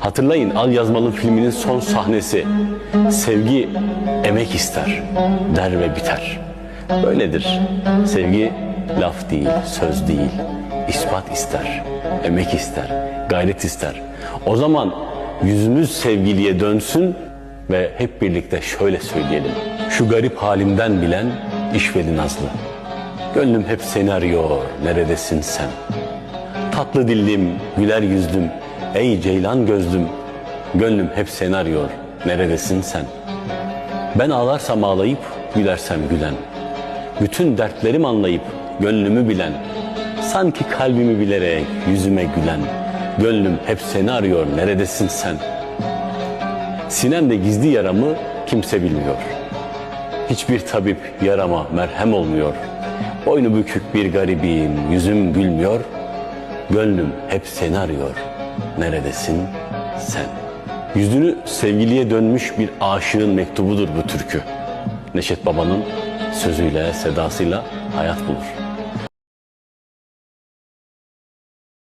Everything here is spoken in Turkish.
Hatırlayın Al Yazmalı filminin son sahnesi. Sevgi emek ister, der ve biter. Böyledir. Sevgi laf değil, söz değil. ispat ister, emek ister, gayret ister. O zaman yüzümüz sevgiliye dönsün ve hep birlikte şöyle söyleyelim. Şu garip halimden bilen işveli nazlı. Gönlüm hep seni arıyor, neredesin sen? Tatlı dillim, güler yüzlüm, ey ceylan gözlüm. Gönlüm hep seni arıyor, neredesin sen? Ben ağlarsam ağlayıp, gülersem gülen. Bütün dertlerim anlayıp, gönlümü bilen. Sanki kalbimi bilerek yüzüme gülen. Gönlüm hep seni arıyor, neredesin sen? Sinemde gizli yaramı kimse bilmiyor. Hiçbir tabip yarama merhem olmuyor. Boynu bükük bir garibim, yüzüm gülmüyor. Gönlüm hep seni arıyor. Neredesin sen? Yüzünü sevgiliye dönmüş bir aşığın mektubudur bu türkü. Neşet Baba'nın sözüyle, sedasıyla hayat bulur.